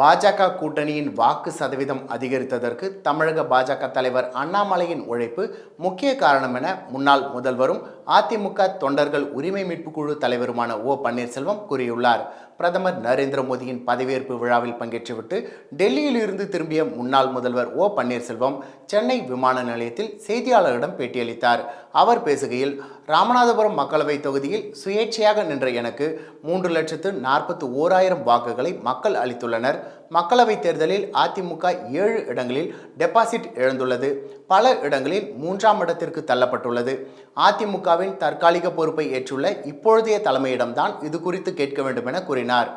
பாஜக கூட்டணியின் வாக்கு சதவீதம் அதிகரித்ததற்கு தமிழக பாஜக தலைவர் அண்ணாமலையின் உழைப்பு முக்கிய காரணம் என முன்னாள் முதல்வரும் அதிமுக தொண்டர்கள் உரிமை மீட்புக் குழு தலைவருமான ஓ பன்னீர்செல்வம் கூறியுள்ளார். பிரதமர் நரேந்திர மோடியின் பதவியேற்பு விழாவில் பங்கேற்றுவிட்டு டெல்லியில் இருந்து திரும்பிய முன்னாள் முதல்வர் ஓ பன்னீர்செல்வம் சென்னை விமான நிலையத்தில் செய்தியாளர்களிடம் பேட்டியளித்தார். அவர் பேசுகையில் ராமநாதபுரம் மக்களவை தொகுதியில் சுயேட்சையாக நின்ற எனக்கு மூன்று லட்சத்து நாற்பத்தி ஓராயிரம் வாக்குகளை மக்கள் அளித்துள்ளனர். மக்களவைத் தேர்தலில் அதிமுக ஏழு இடங்களில் டெபாசிட் இழந்துள்ளது. பல இடங்களில் மூன்றாம் இடத்திற்கு தள்ளப்பட்டுள்ளது. அதிமுகவின் தற்காலிக பொறுப்பை ஏற்றுள்ள இப்பொழுதைய தலைமையிடம்தான் இது குறித்து கேட்க வேண்டும் என கூறினார்.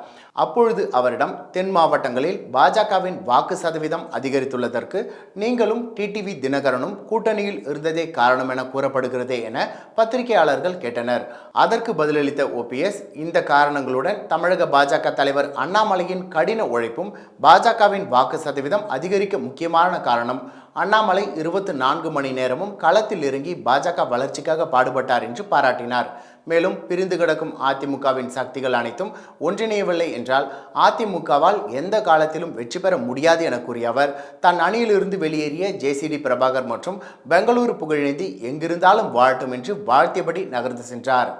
அப்பொழுது அவரிடம் தென் மாவட்டங்களில் பாஜகவின் வாக்கு சதவீதம் அதிகரித்துள்ளதற்கு நீங்களும் டிடிவி தினகரனும் கூட்டணியில் இருந்ததே காரணம் என கூறப்படுகிறதே என பத்திரிகையாளர்கள் கேட்டனர். அதற்கு பதிலளித்த ஓபிஎஸ் இந்த காரணங்களுடன் தமிழக பாஜக தலைவர் அண்ணாமலையின் கடின உழைப்பும் பாஜகவின் வாக்கு சதவீதம் அதிகரிக்க முக்கியமான காரணம் அண்ணாமலை இருபத்தி நான்கு மணி நேரமும் களத்தில் இறங்கி பாஜக வளர்ச்சிக்காக பாடுபட்டார் என்று பாராட்டினார். மேலும் பிரிந்து கிடக்கும் அதிமுகவின் சக்திகள் அனைத்தும் ஒன்றிணையவில்லை என்றால் அதிமுகவால் எந்த காலத்திலும் வெற்றி பெற முடியாது என கூறிய அவர் தன் அணியிலிருந்து வெளியேறிய ஜேசிடி பிரபாகர் மற்றும் பெங்களூரு புகழேந்தி எங்கிருந்தாலும் வாழட்டும் என்று வாழ்த்தியபடி நகர்ந்து சென்றார்.